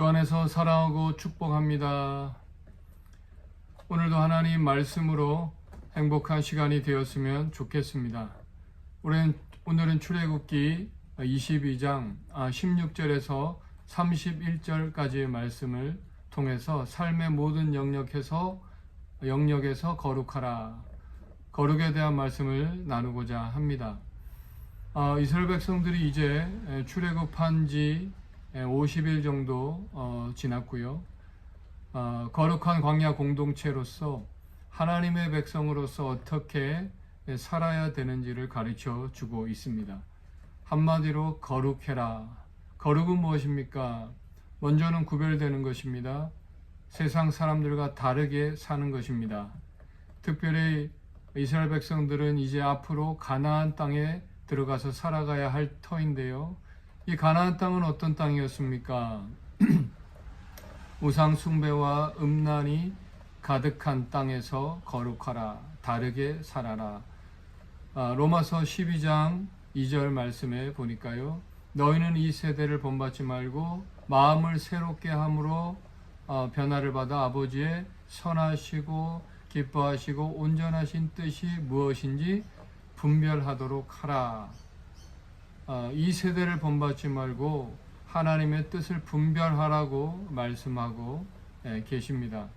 주 안에서 사랑하고 축복합니다. 오늘도 하나님 말씀으로 행복한 시간이 되었으면 좋겠습니다. 오늘은 출애굽기 22장 16절에서 31절까지의 말씀을 통해서 삶의 모든 영역에서 영역에서 거룩하라 거룩에 대한 말씀을 나누고자 합니다. 아, 이스라엘 백성들이 이제 출애굽한 지 50일 정도 어, 지났고요. 어, 거룩한 광야 공동체로서 하나님의 백성으로서 어떻게 살아야 되는지를 가르쳐 주고 있습니다. 한마디로 거룩해라. 거룩은 무엇입니까? 먼저는 구별되는 것입니다. 세상 사람들과 다르게 사는 것입니다. 특별히 이스라엘 백성들은 이제 앞으로 가나안 땅에 들어가서 살아가야 할 터인데요. 이 가나안 땅은 어떤 땅이었습니까? 우상 숭배와 음란이 가득한 땅에서 거룩하라 다르게 살아라. 아, 로마서 12장 2절 말씀에 보니까요. 너희는 이 세대를 본받지 말고 마음을 새롭게 함으로 어, 변화를 받아 아버지의 선하시고 기뻐하시고 온전하신 뜻이 무엇인지 분별하도록 하라. 어, 이 세대를 본받지 말고 하나님의 뜻을 분별하라고 말씀하고 예, 계십니다.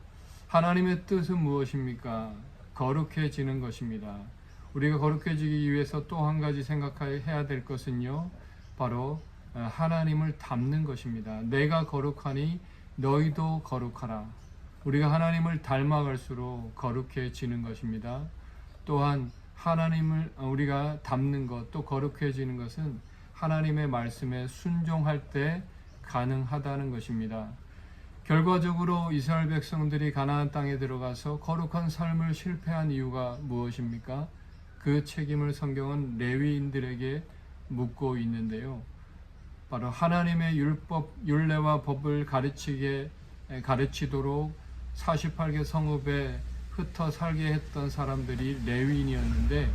하나님의 뜻은 무엇입니까? 거룩해지는 것입니다. 우리가 거룩해지기 위해서 또 한 가지 생각해야 될 것은요, 바로 어, 하나님을 닮는 것입니다. 내가 거룩하니 너희도 거룩하라. 우리가 하나님을 닮아갈수록 거룩해지는 것입니다. 또한 하나님을 우리가 닮는 것, 또 거룩해지는 것은 하나님의 말씀에 순종할 때 가능하다는 것입니다. 결과적으로 이스라엘 백성들이 가나안 땅에 들어가서 거룩한 삶을 실패한 이유가 무엇입니까? 그 책임을 성경은 레위인들에게 묻고 있는데요. 바로 하나님의 율법, 율례와 법을 가르치게 가르치도록 48개 성읍에 흩어 살게 했던 사람들이 레위인이었는데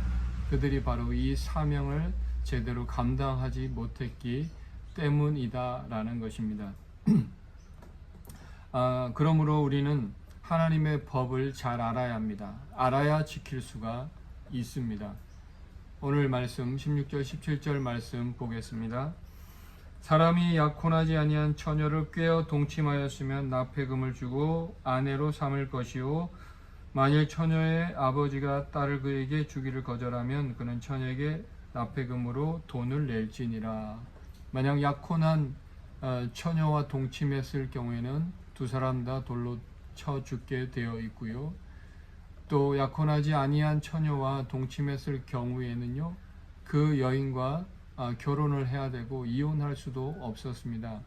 그들이 바로 이 사명을 제대로 감당하지 못했기 때문이다라는 것입니다. 아, 그러므로 우리는 하나님의 법을 잘 알아야 합니다. 알아야 지킬 수가 있습니다. 오늘 말씀 16절 17절 말씀 보겠습니다. 사람이 약혼하지 아니한 처녀를 꿰어 동침하였으면 납폐금을 주고 아내로 삼을 것이요 만일 처녀의 아버지가 딸을 그에게 주기를 거절하면 그는 처녀에게 납폐금으로 돈을 낼지니라. 만약 약혼한 어, 처녀와 동침했을 경우에는 두 사람 다 돌로 쳐 죽게 되어 있고요. 또 약혼하지 아니한 처녀와 동침했을 경우에는요. 그 여인과 아, 결혼을 해야 되고 이혼할 수도 없었습니다.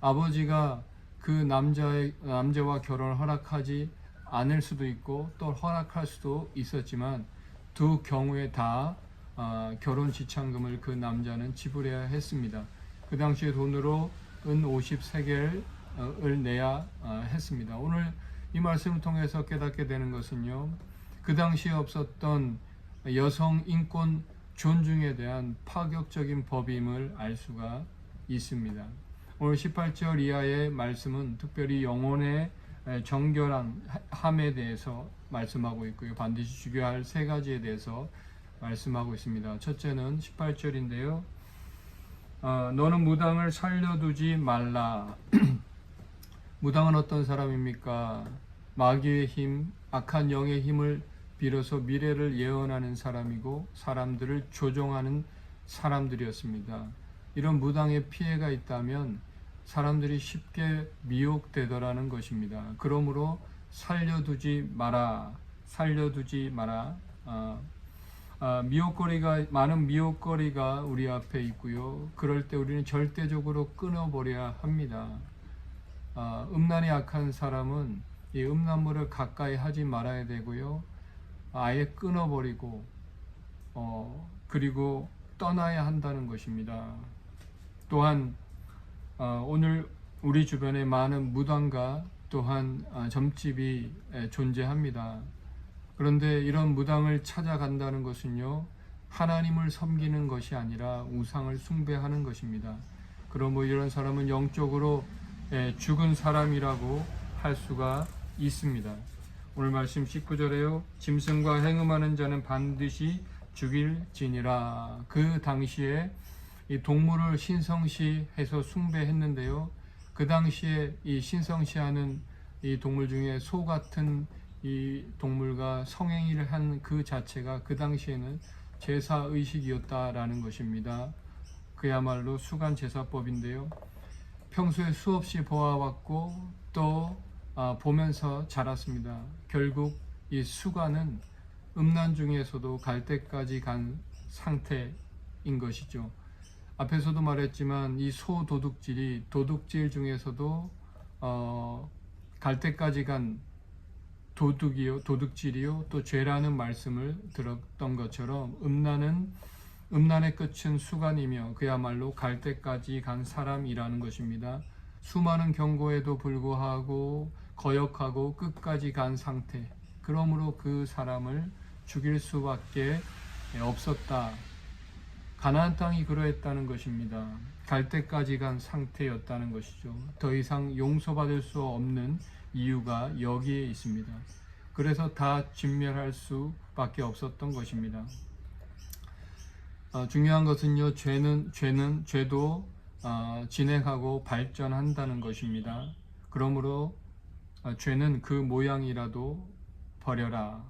아버지가 그 남자의 남자와 결혼을 허락하지 않을 수도 있고 또 허락할 수도 있었지만 두 경우에 다 아, 결혼 지참금을 그 남자는 지불해야 했습니다. 그 당시에 돈으로 은 50세겔을 내야 아, 했습니다. 오늘 이 말씀을 통해서 깨닫게 되는 것은요. 그 당시에 없었던 여성 인권 존중에 대한 파격적인 법임을 알 수가 있습니다. 오늘 18절 이하의 말씀은 특별히 영혼의 정결함에 대해서 말씀하고 있고요. 반드시 죽여야 할 세 가지에 대해서 말씀하고 있습니다. 첫째는 18절인데요. 어, 너는 무당을 살려두지 말라. 무당은 어떤 사람입니까? 마귀의 힘, 악한 영의 힘을 빌어서 미래를 예언하는 사람이고 사람들을 조종하는 사람들이었습니다. 이런 무당의 피해가 있다면 사람들이 쉽게 미혹되더라는 것입니다. 그러므로 살려두지 마라, 살려두지 마라. 아, 아, 미혹거리가 많은 미혹거리가 우리 앞에 있고요. 그럴 때 우리는 절대적으로 끊어버려야 합니다. 아, 음란이 약한 사람은 이 음란물을 가까이 하지 말아야 되고요. 아예 끊어버리고 어, 그리고 떠나야 한다는 것입니다. 또한 어, 오늘 우리 주변에 많은 무당과 또한 아, 점집이 존재합니다. 그런데 이런 무당을 찾아간다는 것은요, 하나님을 섬기는 것이 아니라 우상을 숭배하는 것입니다. 그럼 뭐 이런 사람은 영적으로 예, 죽은 사람이라고 할 수가 있습니다. 오늘 말씀 19절에요. 짐승과 행음하는 자는 반드시 죽일지니라. 그 당시에 이 동물을 신성시해서 숭배했는데요. 그 당시에 이 신성시하는 이 동물 중에 소 같은 이 동물과 성행위를 한 그 자체가 그 당시에는 제사 의식이었다라는 것입니다. 그야말로 수간 제사법인데요. 평소에 수없이 보아왔고 또 아, 보면서 자랐습니다. 결국 이 수간은 음란 중에서도 갈 때까지 간 상태인 것이죠. 앞에서도 말했지만 이 소 도둑질이 도둑질 중에서도 어, 갈 때까지 간 도둑이요 도둑질이요 또 죄라는 말씀을 들었던 것처럼 음란은 음란의 끝은 수간이며 그야말로 갈 때까지 간 사람이라는 것입니다. 수많은 경고에도 불구하고 거역하고 끝까지 간 상태. 그러므로 그 사람을 죽일 수밖에 없었다. 가나안 땅이 그러했다는 것입니다. 갈 때까지 간 상태였다는 것이죠. 더 이상 용서받을 수 없는 이유가 여기에 있습니다. 그래서 다 진멸할 수밖에 없었던 것입니다. 어, 중요한 것은요, 죄는 죄는 죄도 어, 진행하고 발전한다는 것입니다. 그러므로 어, 죄는 그 모양이라도 버려라.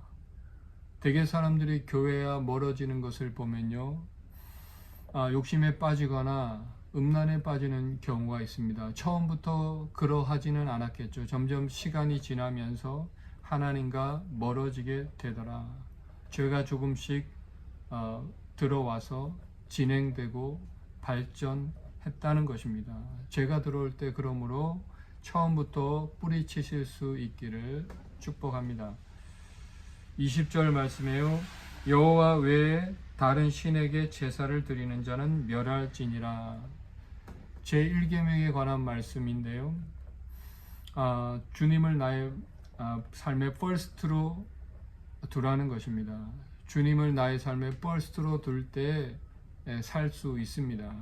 대개 사람들이 교회와 멀어지는 것을 보면요, 아, 욕심에 빠지거나 음란에 빠지는 경우가 있습니다. 처음부터 그러하지는 않았겠죠. 점점 시간이 지나면서 하나님과 멀어지게 되더라. 죄가 조금씩 어, 들어와서 진행되고 발전했다는 것입니다. 죄가 들어올 때 그러므로 처음부터 뿌리치실 수 있기를 축복합니다. 20절 말씀에요. 여호와 외에 다른 신에게 제사를 드리는 자는 멸할지니라. 제1계명에 관한 말씀인데요. 아, 주님을 나의 아, 삶의 퍼스트로 두라는 것입니다. 주님을 나의 삶의 퍼스트로 둘 때 살 수 있습니다.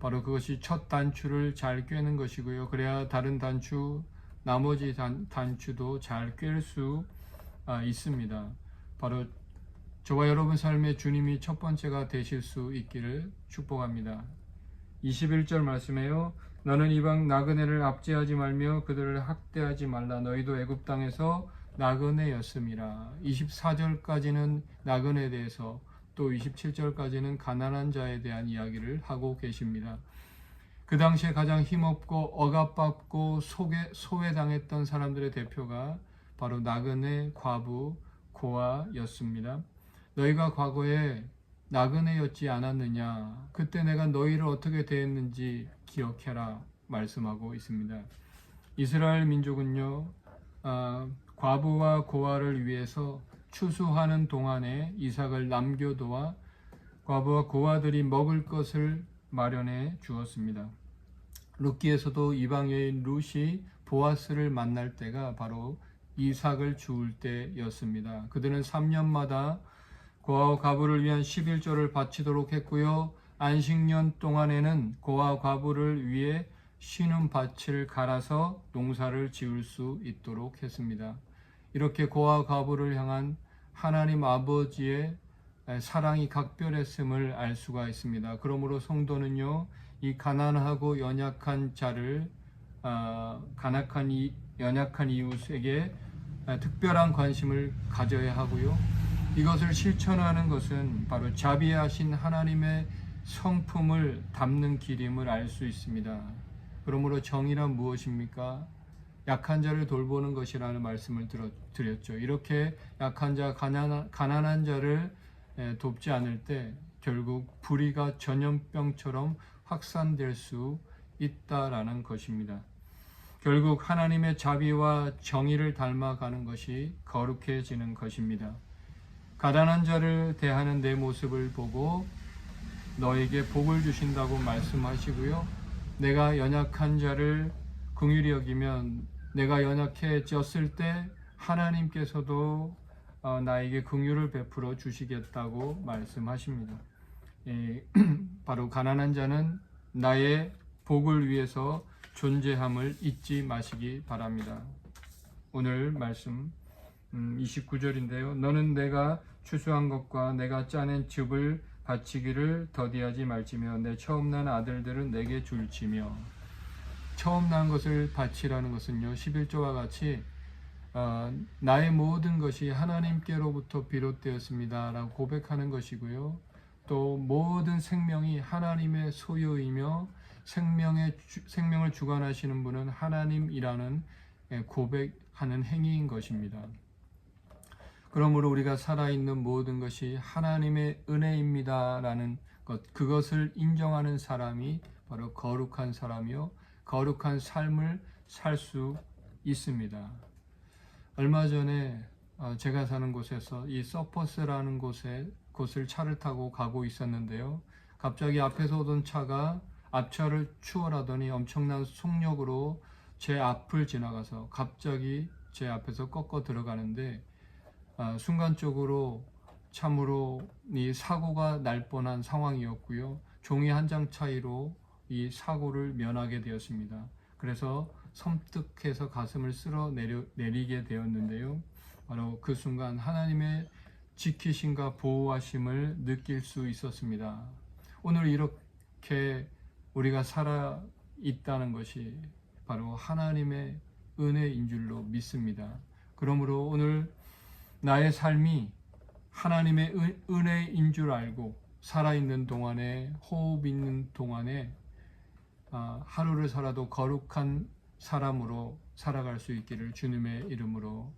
바로 그것이 첫 단추를 잘 꿰는 것이고요. 그래야 다른 단추, 나머지 단, 단추도 잘 꿰을 수 아, 있습니다. 바로 저와 여러분 삶의 주님이 첫 번째가 되실 수 있기를 축복합니다. 21절 말씀에요. 너는 이방 나그네를 압제하지 말며 그들을 학대하지 말라. 너희도 애굽 땅에서 나그네였음이라. 24절까지는 나그네에 대해서 또 27절까지는 가난한 자에 대한 이야기를 하고 계십니다. 그 당시에 가장 힘없고 억압받고 소외, 소외당했던 사람들의 대표가 바로 나그네, 과부, 고아였습니다. 너희가 과거에 나그네였지 않았느냐? 그때 내가 너희를 어떻게 대했는지 기억해라 말씀하고 있습니다. 이스라엘 민족은요, 아, 과부와 고아를 위해서 추수하는 동안에 이삭을 남겨두어 과부와 고아들이 먹을 것을 마련해 주었습니다. 룻기에서도 이방 여인 룻이 보아스를 만날 때가 바로 이삭을 주울 때였습니다. 그들은 3년마다 고아와 과부를 위한 11조를 바치도록 했고요. 안식년 동안에는 고아와 과부를 위해 쉬는 밭을 갈아서 농사를 지을 수 있도록 했습니다. 이렇게 고아 과부를 향한 하나님 아버지의 사랑이 각별했음을 알 수가 있습니다. 그러므로 성도는요, 이 가난하고 연약한 자를 어, 가난한 이, 연약한 이웃에게 특별한 관심을 가져야 하고요. 이것을 실천하는 것은 바로 자비하신 하나님의 성품을 담는 길임을 알 수 있습니다. 그러므로 정의란 무엇입니까? 약한 자를 돌보는 것이라는 말씀을 드렸죠. 이렇게 약한 자, 가난한, 가난한 자를 돕지 않을 때 결국 불의가 전염병처럼 확산될 수 있다라는 것입니다. 결국 하나님의 자비와 정의를 닮아가는 것이 거룩해지는 것입니다. 가난한 자를 대하는 내 모습을 보고 너에게 복을 주신다고 말씀하시고요. 내가 연약한 자를 긍휼히 여기면 내가 연약해졌을 때 하나님께서도 어, 나에게 긍휼을 베풀어 주시겠다고 말씀하십니다. 예, 바로 가난한 자는 나의 복을 위해서 존재함을 잊지 마시기 바랍니다. 오늘 말씀 29절인데요. 너는 내가 추수한 것과 내가 짜낸 즙을 바치기를 더디하지 말지며 내 처음 난 아들들은 내게 줄지며 처음 난 것을 바치라는 것은요 11조와 같이 어, 나의 모든 것이 하나님께로부터 비롯되었습니다 라고 고백하는 것이고요 또 모든 생명이 하나님의 소유이며 생명의 주- 생명을 주관하시는 분은 하나님이라는 예, 고백하는 행위인 것입니다. 그러므로 우리가 살아있는 모든 것이 하나님의 은혜입니다라는 것, 그것을 인정하는 사람이 바로 거룩한 사람이요, 거룩한 삶을 살 수 있습니다. 얼마 전에 어, 제가 사는 곳에서 이 서퍼스라는 곳에 곳을 차를 타고 가고 있었는데요. 갑자기 앞에서 오던 차가 앞차를 추월하더니 엄청난 속력으로 제 앞을 지나가서 갑자기 제 앞에서 꺾어 들어가는데 아, 순간적으로 참으로 이 사고가 날 뻔한 상황이었고요. 종이 한 장 차이로 이 사고를 면하게 되었습니다. 그래서 섬뜩해서 가슴을 쓸어 내려, 내리게 되었는데요. 바로 그 순간 하나님의 지키심과 보호하심을 느낄 수 있었습니다. 오늘 이렇게 우리가 살아 있다는 것이 바로 하나님의 은혜인 줄로 믿습니다. 그러므로 오늘 나의 삶이 하나님의 은- 은혜인 줄 알고 살아있는 동안에 호흡 있는 동안에 아, 하루를 살아도 거룩한 사람으로 살아갈 수 있기를 주님의 이름으로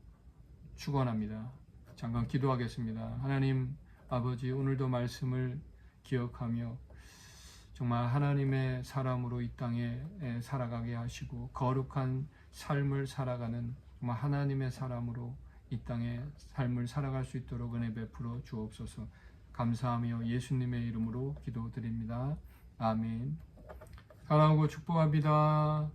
축원합니다. 잠깐 기도하겠습니다. 하나님 아버지 오늘도 말씀을 기억하며 정말 하나님의 사람으로 이 땅에 에, 살아가게 하시고 거룩한 삶을 살아가는 정말 하나님의 사람으로 이 땅에 삶을 살아갈 수 있도록 은혜 베풀어 주옵소서. 감사하며 예수님의 이름으로 기도드립니다. 아멘. 사랑하고 축복합니다.